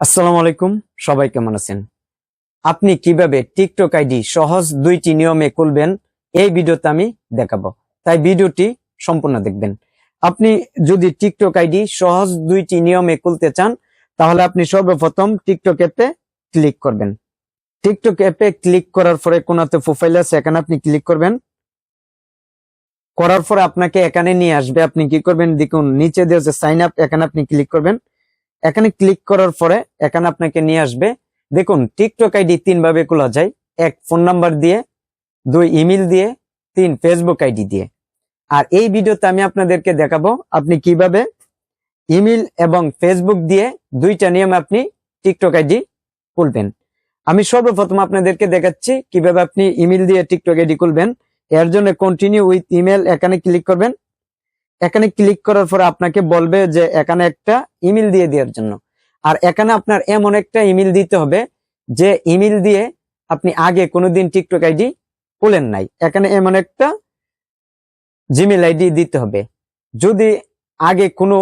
আসসালামু আলাইকুম, সবাই কেমন আছেন? আপনি কীভাবে টিকটক আইডি সহজ দুইটি নিয়মে খুলবেন, এই ভিডিওতে আমি দেখাবো। তাই ভিডিওটি সম্পূর্ণ দেখবেন। আপনি যদি টিকটক আইডি সহজ দুইটি নিয়মে খুলতে চান, তাহলে আপনি সর্বপ্রথম টিকটক অ্যাপে ক্লিক করবেন। টিকটক অ্যাপে ক্লিক করার পরে কোনাতে প্রোফাইল আছে, এখানে আপনি ক্লিক করবেন। করার পরে আপনাকে এখানে নিয়ে আসবে, আপনি কি করবেন? দেখুন, নিচে দিয়ে সাইন আপ এখানে আপনি ক্লিক করবেন। এখানে ক্লিক করার পরে এখানে আপনাকে নিয়ে আসবে। দেখুন টিকটক আইডি তিন ভাবে খোলা যায়। এক ফোন নাম্বার দিয়ে, দুই ইমেল দিয়ে, তিন ফেসবুক আইডি দিয়ে। আর এই ভিডিওতে আমি আপনাদেরকে দেখাবো আপনি কীভাবে ইমেল এবং ফেসবুক দিয়ে দুইটা নিয়ম আপনি টিকটক আইডি খুলবেন। আমি সর্বপ্রথম আপনাদেরকে দেখাচ্ছি কীভাবে আপনি ইমেল দিয়ে টিকটক আইডি খুলবেন। এর জন্য কন্টিনিউ উইথ ইমেল এখানে ক্লিক করবেন। এখানে ক্লিক করার পরে আপনাকে বলবে যে এখানে একটা ইমেল দিয়ে দেওয়ার জন্য। আর এখানে আপনার এমন একটা ইমেল দিতে হবে যে ইমেল দিয়ে আপনি আগে কোনোদিন টিকটক আইডি খুলেন নাই। এখানে এমন একটা জিমেল আইডি দিতে হবে। যদি আগে কোনো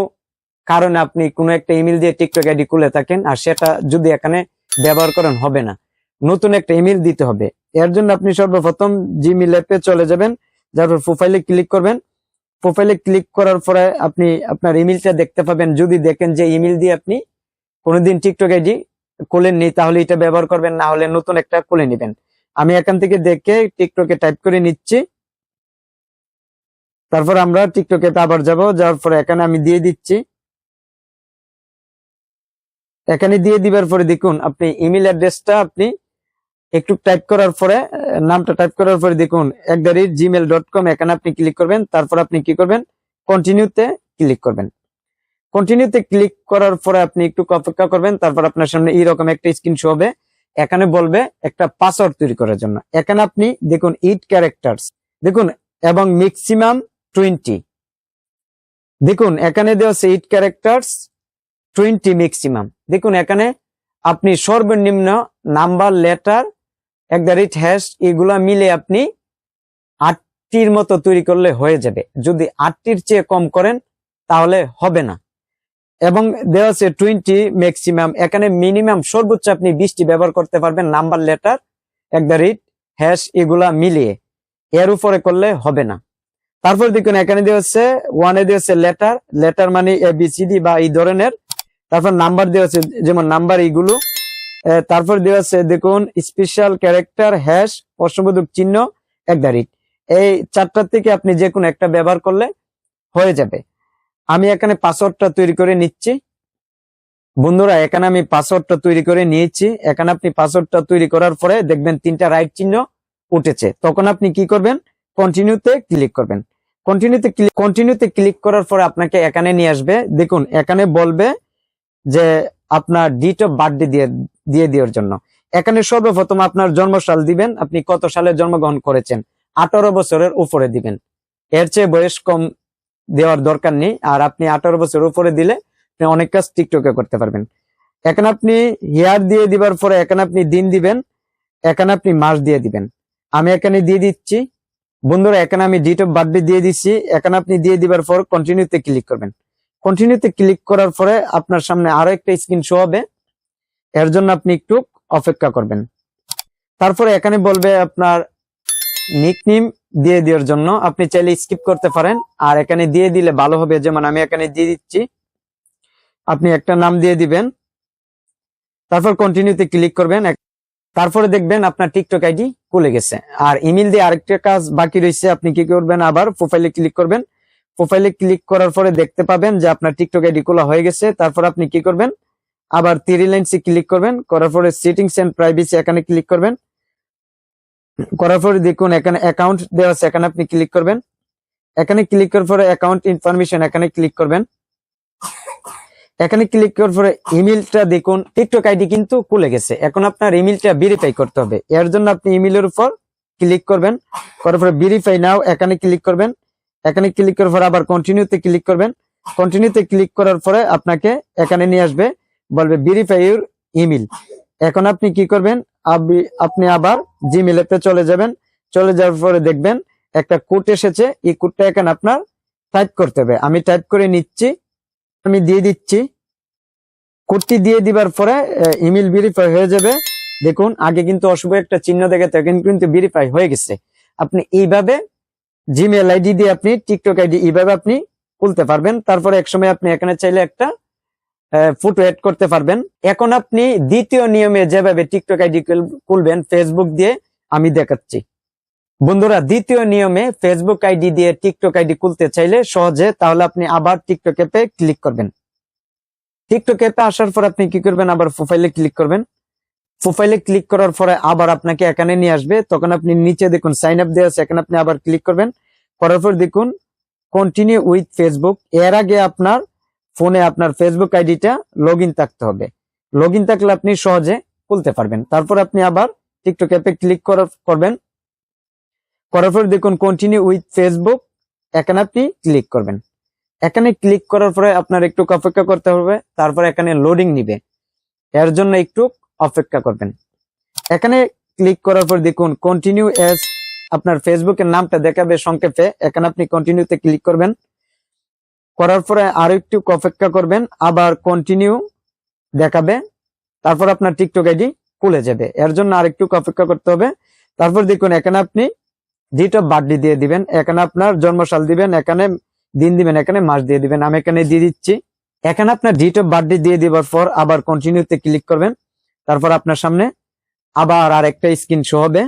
কারণে আপনি কোনো একটা ইমেল দিয়ে টিকটক আইডি খুলে থাকেন আর সেটা যদি এখানে ব্যবহার করেন, হবে না। নতুন একটা ইমেল দিতে হবে। এর জন্য আপনি সর্বপ্রথম জিমেল অ্যাপে চলে যাবেন যারপর প্রোফাইলে ক্লিক করবেন। প্রোফাইলে ক্লিক করার পরে আপনি আপনার ইমেলটা দেখতে পাবেন। যদি দেখেন যে ইমেল দিয়ে আপনি কোনোদিন টিকটক আইডি খুলেননি, তাহলে এটা ব্যবহার করবেন, না হলে নতুন একটা খুলে নেবেন। আমি এখান থেকে দেখে টিকটকে টাইপ করে নিচ্ছি। তারপর আমরা টিকটকে আবার যাব, যাওয়ার পরে এখানে আমি দিয়ে দিচ্ছি। এখানে দিয়ে দিবার পরে দেখুন, আপনি ইমেল অ্যাড্রেসটা আপনি একটু টাইপ করার পরে নামটা টাইপ করার পরে দেখুন, এক জিমেল ডট কম এখানে আপনি ক্লিক করবেন, তারপর আপনি কি করবেন? কন্টিনিউতে ক্লিক করবেন। কন্টিনিউতে ক্লিক করার পরে আপনি একটু অপেক্ষা করবেন, তারপর আপনার সামনে এইরকম একটা স্ক্রিন শো হবে। এখানে বলবে একটা পাসওয়ার্ড তৈরি করার জন্য। এখানে আপনি দেখুন ইট ক্যারেক্টার্স দেখুন, এবং ম্যাক্সিমাম টোয়েন্টি দেখুন, এখানে দেওয়া আছে ইট ক্যারেক্টার্স টোয়েন্টি ম্যাক্সিমাম দেখুন, এখানে আপনি সর্বনিম্ন নাম্বার লেটার এক দ্য রেট হ্যাশ এগুলা মিলে আপনি আটটির মতো তৈরি করলে হয়ে যাবে। যদি আটটির চেয়ে কম করেন, তাহলে হবে না। এবং দেওয়া আছে টোয়েন্টি ম্যাক্সিমাম এখানে মিনিমাম সর্বোচ্চ আপনি বিশটি ব্যবহার করতে পারবেন নাম্বার লেটার এক দ্য রেট হ্যাশ এগুলা মিলিয়ে। এর উপরে করলে হবে না। তারপর দেখুন, এখানে দেওয়া হচ্ছে ওয়ানে দেওয়া হচ্ছে লেটার লেটার মানে ডি বা এই ধরনের। তারপর নাম্বার দেওয়া আছে, যেমন নাম্বার এইগুলো তারপর দেওয়া আছে, দেখুন স্পেশাল ক্যারেক্টার হ্যাশ প্রশ্নবোধক চিহ্ন, এক দাঁড়িয়ে এই চারটার থেকে আপনি যে কোনো একটা ব্যবহার করলে হয়ে যাবে। আমি এখানে পাসওয়ার্ডটা তৈরি করে নিচ্ছি। বন্ধুরা, এখানে আমি পাসওয়ার্ডটা তৈরি করে নিয়েছি। এখানে আপনি পাসওয়ার্ডটা তৈরি করার পরে দেখবেন তিনটা রাইট চিহ্ন উঠেছে। তখন আপনি কি করবেন? কন্টিনিউতে ক্লিক করবেন। কন্টিনিউতে ক্লিক কন্টিনিউতে ক্লিক করার পরে আপনাকে এখানে নিয়ে আসবে। দেখুন, এখানে বলবে যে আপনার ডিট অফ বার্থডে দিয়ে দিয়ে দেওয়ার জন্য। এখানে সর্বপ্রথম আপনার জন্মসাল দিবেন, আপনি কত সালে জন্মগ্রহণ করেছেন? আঠারো বছরের উপরে দিবেন। এর চেয়ে বয়স কম দেওয়ার দরকার নেই, আর আপনি আঠারো বছর উপরে দিলে আপনি অনেক কাজ টিকটকে করতে পারবেন। এখানে আপনি হেয়ার দিয়ে দিবার পরে এখানে আপনি দিন দিবেন, এখানে আপনি মাস দিয়ে দিবেন। আমি এখানে দিয়ে দিচ্ছি। বন্ধুরা, এখানে আমি ডিট অফ বার্থডে দিয়ে দিচ্ছি। এখানে আপনি দিয়ে দিবার পর কন্টিনিউতে ক্লিক করবেন। কন্টিনিউতে ক্লিক করার পরে আপনার সামনে আরও একটা স্ক্রিন শো হবে। এর জন্য আপনি একটু অপেক্ষা করবেন। তারপরে এখানে বলবে আপনার নিকনিম দিয়ে দেওয়ার জন্য আপনি চাইলে স্কিপ করতে পারেন। আর এখানে দিয়ে দিলে ভালো হবে, যেমন আমি এখানে দিয়ে দিচ্ছি। আপনি একটা নাম দিয়ে দিবেন। তারপর কন্টিনিউতে ক্লিক করবেন। তারপরে দেখবেন আপনার টিকটক আইডি খুলে গেছে। আর ইমেল দিয়ে আরেকটা কাজ বাকি রয়েছে। আপনি কি করবেন? আবার প্রোফাইলে ক্লিক করবেন। প্রোফাইলে ক্লিক করার পরে দেখতে পাবেন যে আপনার টিকটক আইডি খোলা হয়ে গেছে। তারপর আপনি কি করবেন? আবার থ্রি লাইনসে ক্লিক করবেন, করার পরে সেটিংস এন্ড প্রাইভেসি এখানে ক্লিক করবেন। করার পরে দেখুন, এখানে অ্যাকাউন্ট দেওয়া আছে, এখানে আপনি ক্লিক করবেন। এখানে ক্লিক করার পরে অ্যাকাউন্ট ইনফরমেশন এখানে ক্লিক করবেন। এখানে ক্লিক করার পরে ইমেলটা দেখুন টিকটক আইডি কিন্তু খুলে গেছে। এখন আপনার ইমেলটা ভেরিফাই করতে হবে। এর জন্য আপনি ইমেলের উপর ক্লিক করবেন। করার পরে ভেরিফাই নাও এখানে ক্লিক করবেন। এখানে ক্লিক করার পরে আবার কন্টিনিউতে ক্লিক করবেন। কন্টিনিউতে ক্লিক করার পরে আপনাকে এখানে নিয়ে আসবে বলবে ভেরিফাই ইউর ইমেল এখন আপনি কি করবেন? আপনি আবার জিমেল এতে চলে যাবেন। চলে যাওয়ার পরে দেখবেন একটা কোড এসেছে। এই কোডটা এখানে আপনার টাইপ করতে হবে। আমি টাইপ করে নিচ্ছি। আমি দিয়ে দিচ্ছি। কোডটি দিয়ে দিবার পরে ইমেল ভেরিফাই হয়ে যাবে। দেখুন, আগে কিন্তু অশুভ একটা চিহ্ন দেখে তখন কিন্তু ভেরিফাই হয়ে গেছে। আপনি এইভাবে জিমেল আইডি দিয়ে আপনি টিকটক আইডি এইভাবে আপনি খুলতে পারবেন। তারপরে একসময় আপনি এখানে চাইলে একটা ফটো এড করতে পারবেন। এখন আপনি দ্বিতীয় নিয়মে যেভাবে টিকটক আইডি খুলবেন ফেসবুক দিয়ে আমি দেখাচ্ছি। বন্ধুরা, দ্বিতীয় নিয়মে ফেসবুক আইডি দিয়ে টিকটক আইডি খুলতে চাইলে সহজে তাহলে আপনি আবার টিকটক অ্যাপে ক্লিক করবেন। টিকটক অ্যাপে আসার পর আপনি কি করবেন? আবার প্রোফাইলে ক্লিক করবেন। প্রোফাইলে ক্লিক করার পরে আবার আপনাকে এখানে নিয়ে আসবে। তখন আপনি নিচে দেখুন সাইন আপ দেওয়া আছে, এখানে আপনি আবার ক্লিক করবেন। করার পর দেখুন কন্টিনিউ উইথ ফেসবুক এর আগে আপনার ফোনে আপনার ফেসবুক আইডিটা লগ ইন থাকতে হবে। লগ ইন থাকলে আপনি সহজে খুলতে পারবেন। তারপর আপনি আবার টিকটক অ্যাপে ক্লিক করবেন। করার পর দেখুন কন্টিনিউ উইথ ফেসবুক এখানে আপনি ক্লিক করবেন। এখানে ক্লিক করার পরে আপনার একটু অপেক্ষা করতে হবে। তারপর এখানে লোডিং নিবে। এর জন্য একটু অপেক্ষা করবেন। এখানে ক্লিক করার পর দেখুন কন্টিনিউ এস আপনার ফেসবুকের নামটা দেখাবে সংক্ষেপে। এখানে আপনি কন্টিনিউতে ক্লিক করবেন। করার পরে আরও একটু অপেক্ষা করবেন, আবার কন্টিনিউ দেখাবে, তারপর আপনার টিকটক আইডি খুলে যাবে। এর জন্য আরেকটু অপেক্ষা করতে হবে। তারপর দেখুন, এখানে আপনি ডিট অফ বার্থডে দিয়ে দিবেন, এখানে আপনার জন্মসাল দিবেন, এখানে দিন দিবেন, এখানে মাস দিয়ে দিবেন। আমি এখানে দিয়ে দিচ্ছি। এখানে আপনার ডিট অফ বার্থডে দিয়ে দেওয়ার পর আবার কন্টিনিউতে ক্লিক করবেন। তারপর আপনার সামনে আবার আর একটা স্ক্রিন শো হবে।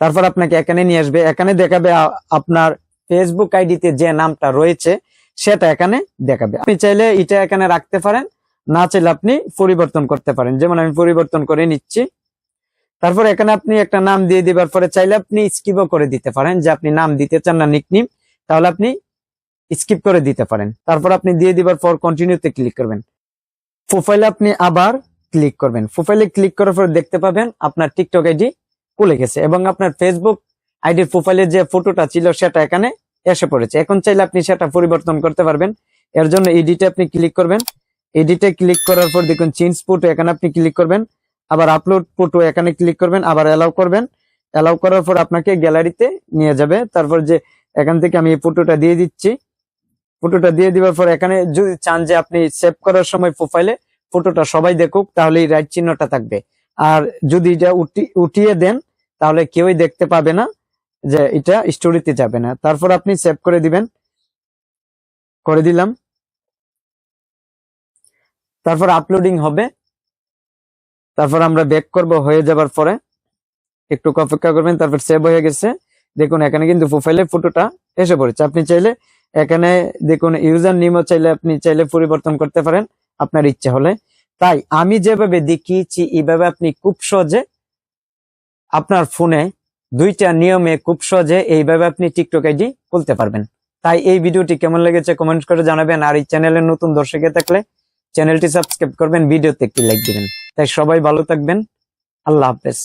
তারপর আপনাকে এখানে নিয়ে আসবে। এখানে দেখাবে আপনার ফেসবুক আইডিতে যে নামটা রয়েছে, সেটা এখানে দেখাবে। আপনি চাইলে এটা এখানে রাখতে পারেন, না চাইলে আপনি পরিবর্তন করতে পারেন। যেমন আমি পরিবর্তন করে নিচ্ছি। তারপর এখানে আপনি একটা নাম দিয়ে দিবার পরে চাইলে আপনি স্কিপও করে দিতে পারেন। যে আপনি নাম দিতে চান না নিকনিম তাহলে আপনি স্কিপ করে দিতে পারেন। তারপর আপনি দিয়ে দিবার পর কন্টিনিউতে ক্লিক করবেন। প্রোফাইলে আপনি আবার ক্লিক করবেন। প্রোফাইলে ক্লিক করার পর দেখতে পাবেন আপনার টিকটক আইডি খুলে গেছে এবং আপনার ফেসবুক আইডির প্রোফাইলের যে ফটোটা ছিল সেটা এখানে এসে পড়েছে। এখন চাইলে আপনি সেটা পরিবর্তন করতে পারবেন। এর জন্য এডিটে আপনি ক্লিক করবেন। এডিটে ক্লিক করার পর দেখুন চেঞ্জ ফটো এখানে আপনি ক্লিক করবেন। আবার আপলোড ফটো এখানে ক্লিক করবেন। আবার অ্যালাউ করবেন। অ্যালাউ করার পর আপনাকে গ্যালারিতে নিয়ে যাবে। তারপর যে এখান থেকে আমি এই ফটোটা দিয়ে দিচ্ছি। ফটোটা দিয়ে দেওয়ার পর এখানে যদি চান যে আপনি সেভ করার সময় প্রোফাইলে ফটোটা সবাই দেখুক, তাহলে এই রাইট চিহ্নটা থাকবে। আর যদি এটা উঠিয়ে দেন, তাহলে কেউই দেখতে পাবে না। যে এটা স্টোরিতে যাবে না। তারপর আপনি সেভ করে দিবেন। করে দিলাম। তারপর আপলোডিং হবে। তারপর আমরা ব্যাক করব হয়ে যাবার পরে। একটু অপেক্ষা করবেন, তারপর সেভ হয়ে গেছে। দেখুন, এখানে কিন্তু প্রোফাইলের ফটোটা এসে পড়েছে। আপনি চাইলে এখানে দেখুন ইউজার নিমও চাইলে আপনি চাইলে পরিবর্তন করতে পারেন আপনার ইচ্ছা হলে। তাই আমি যেভাবে দেখিয়েছি, এইভাবে আপনি খুব সহজে আপনার ফোনে দুইটা নিয়মে খুব সহজে এইভাবে আপনি টিকটক আইডি খুলতে পারবেন। তাই এই ভিডিওটি কেমন লেগেছে কমেন্ট করে জানাবেন আর এই চ্যানেলের নতুন দর্শকে থাকলে চ্যানেলটি সাবস্ক্রাইব করবেন, ভিডিওতে একটি লাইক দিবেন। তাই সবাই ভালো থাকবেন। আল্লাহ হাফেজ।